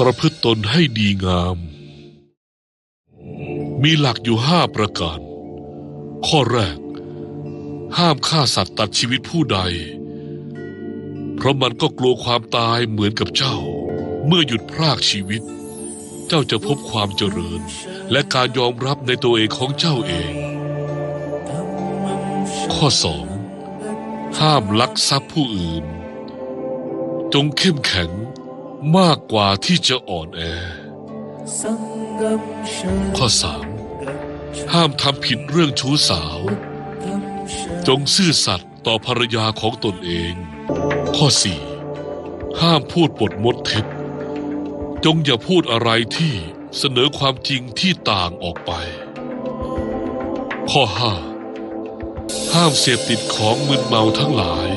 ประพฤติตนให้ดีงาม มีหลักอยู่ห้าประการ ข้อแรก ห้ามฆ่าสัตว์ตัดชีวิตผู้ใด เพราะมันก็กลัวความตายเหมือนกับเจ้า เมื่อหยุดพรากชีวิต เจ้าจะพบความเจริญ และการยอมรับในตัวเองของเจ้าเอง ข้อสองห้ามลักทรัพย์ผู้อื่น จงเข้มแข็ง มากกว่าที่จะอ่อนแอ ข้อสามห้ามทำผิดเรื่องชู้สาว จงซื่อสัตย์ต่อภรรยาของตนเอง ข้อสี่ห้ามพูดปดมดเท็จ จงอย่าพูดอะไรที่เสนอความจริงที่ต่างออกไป ข้อห้าห้ามเสพติดของมึนเมาทั้งหลาย